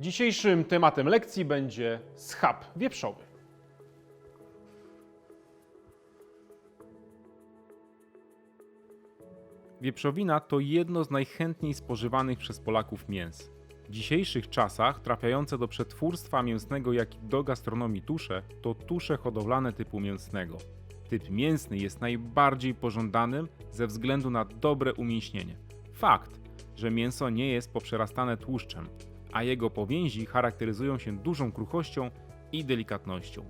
Dzisiejszym tematem lekcji będzie schab wieprzowy. Wieprzowina to jedno z najchętniej spożywanych przez Polaków mięs. W dzisiejszych czasach trafiające do przetwórstwa mięsnego, jak i do gastronomii tusze, to tusze hodowlane typu mięsnego. Typ mięsny jest najbardziej pożądanym ze względu na dobre umięśnienie. Fakt, że mięso nie jest poprzerastane tłuszczem, a jego powięzi charakteryzują się dużą kruchością i delikatnością.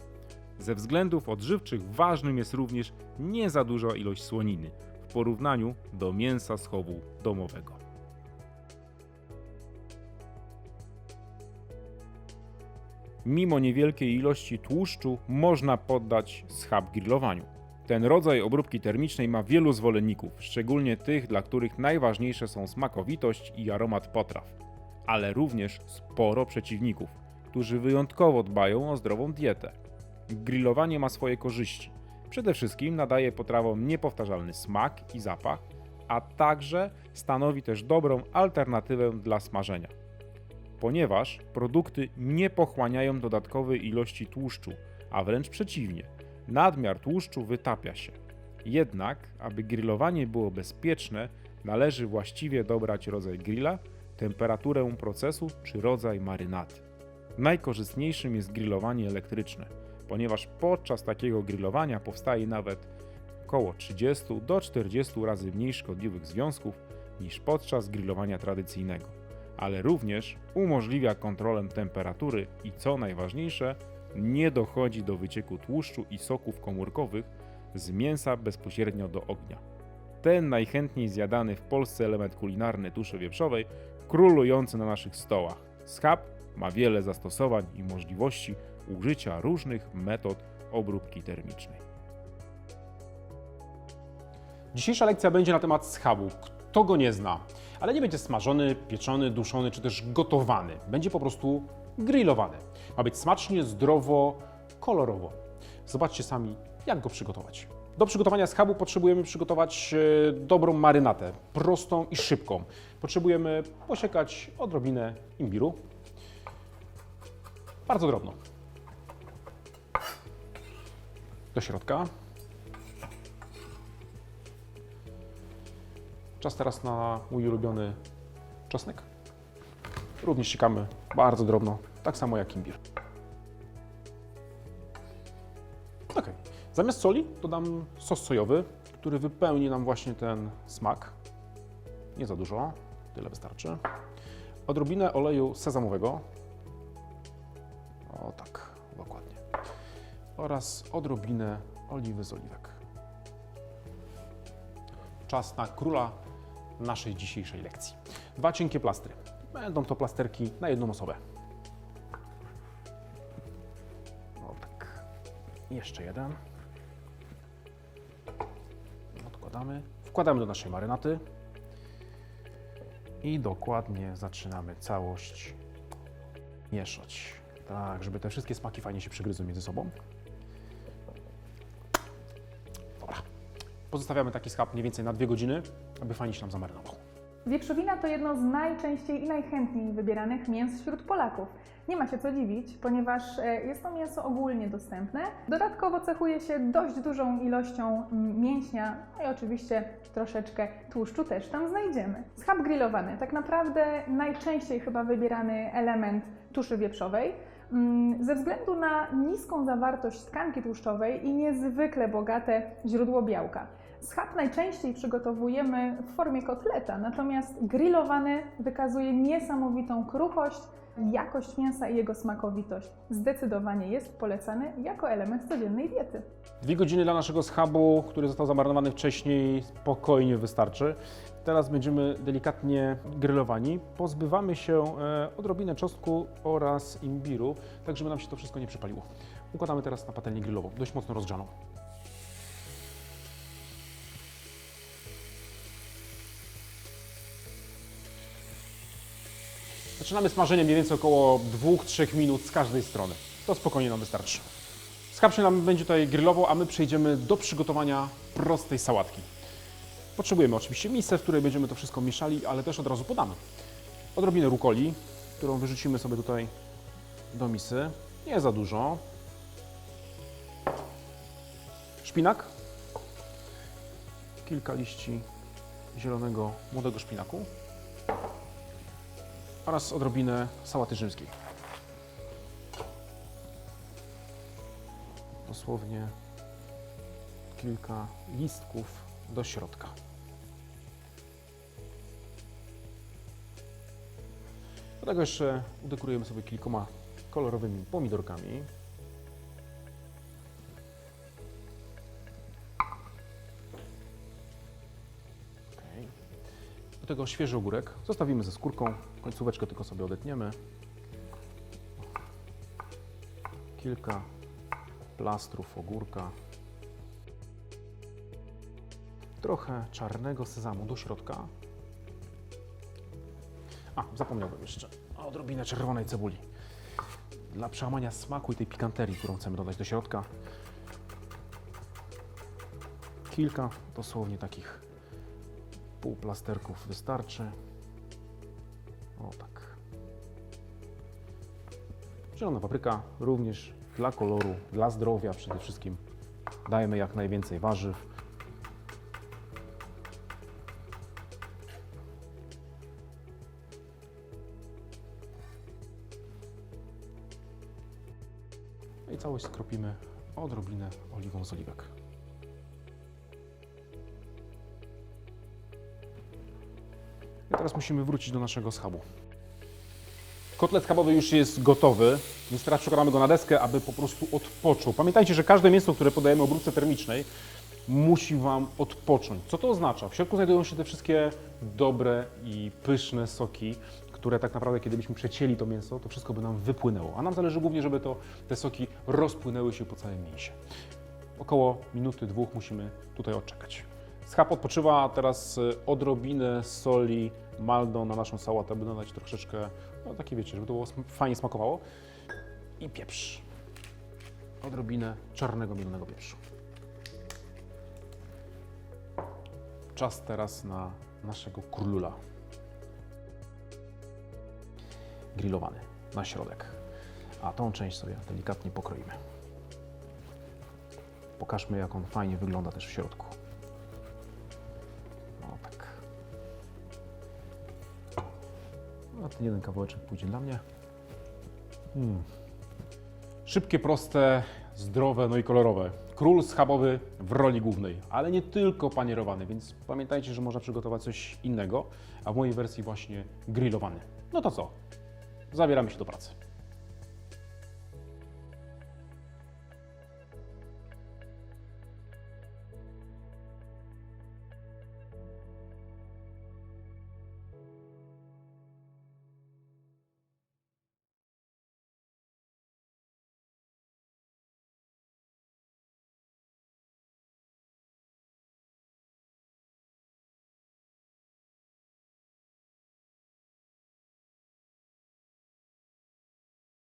Ze względów odżywczych ważnym jest również nie za duża ilość słoniny w porównaniu do mięsa z chowu domowego. Mimo niewielkiej ilości tłuszczu można poddać schab grillowaniu. Ten rodzaj obróbki termicznej ma wielu zwolenników, szczególnie tych, dla których najważniejsze są smakowitość i aromat potraw, ale również sporo przeciwników, którzy wyjątkowo dbają o zdrową dietę. Grillowanie ma swoje korzyści. Przede wszystkim nadaje potrawom niepowtarzalny smak i zapach, a także stanowi też dobrą alternatywę dla smażenia. Ponieważ produkty nie pochłaniają dodatkowej ilości tłuszczu, a wręcz przeciwnie, nadmiar tłuszczu wytapia się. Jednak, aby grillowanie było bezpieczne, należy właściwie dobrać rodzaj grilla, temperaturę procesu czy rodzaj marynaty. Najkorzystniejszym jest grillowanie elektryczne, ponieważ podczas takiego grillowania powstaje nawet około 30 do 40 razy mniej szkodliwych związków niż podczas grillowania tradycyjnego, ale również umożliwia kontrolę temperatury i co najważniejsze, nie dochodzi do wycieku tłuszczu i soków komórkowych z mięsa bezpośrednio do ognia. Ten najchętniej zjadany w Polsce element kulinarny tuszy wieprzowej, królujący na naszych stołach. Schab ma wiele zastosowań i możliwości użycia różnych metod obróbki termicznej. Dzisiejsza lekcja będzie na temat schabu. Kto go nie zna, ale nie będzie smażony, pieczony, duszony czy też gotowany. Będzie po prostu grillowany. Ma być smacznie, zdrowo, kolorowo. Zobaczcie sami, jak go przygotować. Do przygotowania schabu potrzebujemy przygotować e, dobrą marynatę, prostą i szybką. Potrzebujemy posiekać odrobinę imbiru, bardzo drobno. Do środka. Czas teraz na mój ulubiony czosnek. Również siekamy bardzo drobno, tak samo jak imbir. Zamiast soli dodam sos sojowy, który wypełni nam właśnie ten smak. Nie za dużo, tyle wystarczy. Odrobinę oleju sezamowego. O tak, dokładnie. Oraz odrobinę oliwy z oliwek. Czas na króla naszej dzisiejszej lekcji. Dwa cienkie plastry. Będą to plasterki na jedną osobę. Jeszcze jeden. Odkładamy. Wkładamy do naszej marynaty. I dokładnie zaczynamy całość mieszać. Tak, żeby te wszystkie smaki fajnie się przygryzły między sobą. Dobra. Pozostawiamy taki schab mniej więcej na dwie godziny, aby fajnie się nam zamarynował. Wieprzowina to jedno z najczęściej i najchętniej wybieranych mięs wśród Polaków. Nie ma się co dziwić, ponieważ e, jest to mięso ogólnie dostępne. Dodatkowo cechuje się dość dużą ilością mięśnia, no i oczywiście troszeczkę tłuszczu też tam znajdziemy. Schab grillowany, tak naprawdę najczęściej chyba wybierany element tuszy wieprzowej. Mm, Ze względu na niską zawartość tkanki tłuszczowej i niezwykle bogate źródło białka. Schab najczęściej przygotowujemy w formie kotleta, natomiast grillowany wykazuje niesamowitą kruchość, jakość mięsa i jego smakowitość. Zdecydowanie jest polecany jako element codziennej diety. Dwie godziny dla naszego schabu, który został zamarynowany wcześniej, spokojnie wystarczy. Teraz będziemy delikatnie grillowani. Pozbywamy się e, odrobinę czosnku oraz imbiru, tak żeby nam się to wszystko nie przypaliło. Układamy teraz na patelnię grillową, dość mocno rozgrzaną. Zaczynamy smażenie mniej więcej około 2-3 minut z każdej strony. To spokojnie nam wystarczy. Schab się nam będzie tutaj grillował, a my przejdziemy do przygotowania prostej sałatki. Potrzebujemy oczywiście misę, w której będziemy to wszystko mieszali, ale też od razu podamy. Odrobinę rukoli, którą wyrzucimy sobie tutaj do misy. Nie za dużo. Szpinak. Kilka liści zielonego, młodego szpinaku. Oraz odrobinę sałaty rzymskiej. Dosłownie kilka listków do środka. Do tego jeszcze udekorujemy sobie kilkoma kolorowymi pomidorkami. Tego świeży ogórek. Zostawimy ze skórką. Końcóweczkę tylko sobie odetniemy. Kilka plastrów ogórka. Trochę czarnego sezamu do środka. A, zapomniałbym jeszcze. Odrobinę czerwonej cebuli. Dla przełamania smaku i tej pikanterii, którą chcemy dodać do środka. Kilka dosłownie takich półplasterków wystarczy. O tak. Zielona papryka również dla koloru, dla zdrowia przede wszystkim. Dajemy jak najwięcej warzyw. I całość skropimy odrobinę oliwą z oliwek. I teraz musimy wrócić do naszego schabu. Kotlet schabowy już jest gotowy, więc teraz przekładamy go na deskę, aby po prostu odpoczął. Pamiętajcie, że każde mięso, które podajemy obróbce termicznej, musi Wam odpocząć. Co to oznacza? W środku znajdują się te wszystkie dobre i pyszne soki, które tak naprawdę, kiedy byśmy przecięli to mięso, to wszystko by nam wypłynęło. A nam zależy głównie, żeby to, te soki rozpłynęły się po całym mięsie. Około minuty, dwóch musimy tutaj odczekać. Schab odpoczywa, teraz y, odrobinę soli maldo na naszą sałatę, by dodać troszeczkę, no takie wiecie, żeby to było fajnie smakowało. I pieprz. Odrobinę czarnego mielonego pieprzu. Czas teraz na naszego królula. Grillowany na środek. A tą część sobie delikatnie pokroimy. Pokażmy, jak on fajnie wygląda też w środku. A ten jeden kawałeczek pójdzie dla mnie. Mm. Szybkie, proste, zdrowe, no i kolorowe. Król schabowy w roli głównej, ale nie tylko panierowany, więc pamiętajcie, że można przygotować coś innego, a w mojej wersji właśnie grillowany. No to co? Zabieramy się do pracy.